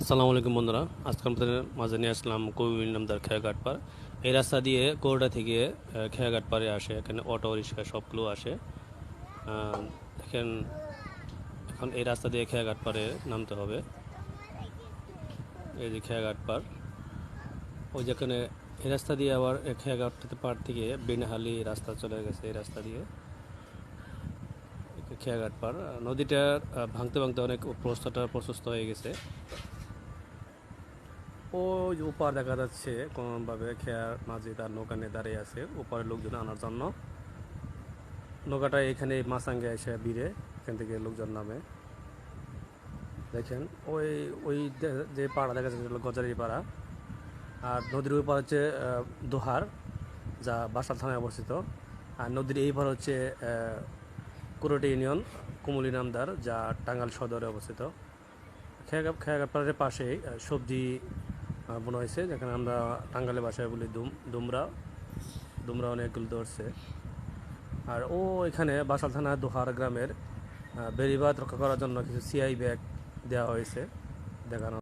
আসসালামু আলাইকুম বন্ধুরা। আজকে আমাদের মাঝে নিয়ে আসলাম কোভিড নামদার খেয়াঘাট পার এই রাস্তা দিয়ে কোরডা থেকে খেয়াঘাট পারে আসে এখানে অটো রিক্সা সবগুলো আসে। দেখেন এখন এই রাস্তা দিয়ে খেয়াঘাট পারে নামতে হবে। এই যে খেয়াঘাট পার ওই যেখানে এই রাস্তা দিয়ে আবার খেয়াঘাট পার থেকে বেনাহালি রাস্তা চলে গেছে এই রাস্তা দিয়ে। খেয়াঘাট পার আহ, নদীটা ভাঙতে ভাঙতে অনেক প্রস্তটা প্রশস্ত হয়ে গেছে। ওই ওপার দেখা যাচ্ছে, কোনোভাবে খেয়ার মাঝে তার নৌকা নিয়ে দাঁড়িয়ে আছে ওপারে লোকজন আনার জন্য। নৌকাটা এখানে মাসাঙ্গে এসে ভিড়ে, এখান থেকে লোকজন নামে। দেখেন, ওই ওই যে পাড়া দেখা যাচ্ছে গজারি পাড়া। আর নদীর ওই পার হচ্ছে দোহার, যা বাসাল থানায় অবস্থিত। আর নদীর এই পার হচ্ছে কুরটি ইউনিয়ন, কুমুলি নামদার, যা টাঙ্গাল সদরে অবস্থিত। খেয়াঘাট খেয়াঘাট পাড়ের পাশেই সবজি বোনা হয়েছে, যেখানে আমরা টাঙ্গালে বাসায় বলি দুম, দুমরা। দুমরা অনেকগুলো ধরছে। আর ও এখানে বাসাল থানা দোহার গ্রামের বেরিবাদ রক্ষা করার জন্য কিছু সিআই ব্যাগ দেওয়া হয়েছে দেখানো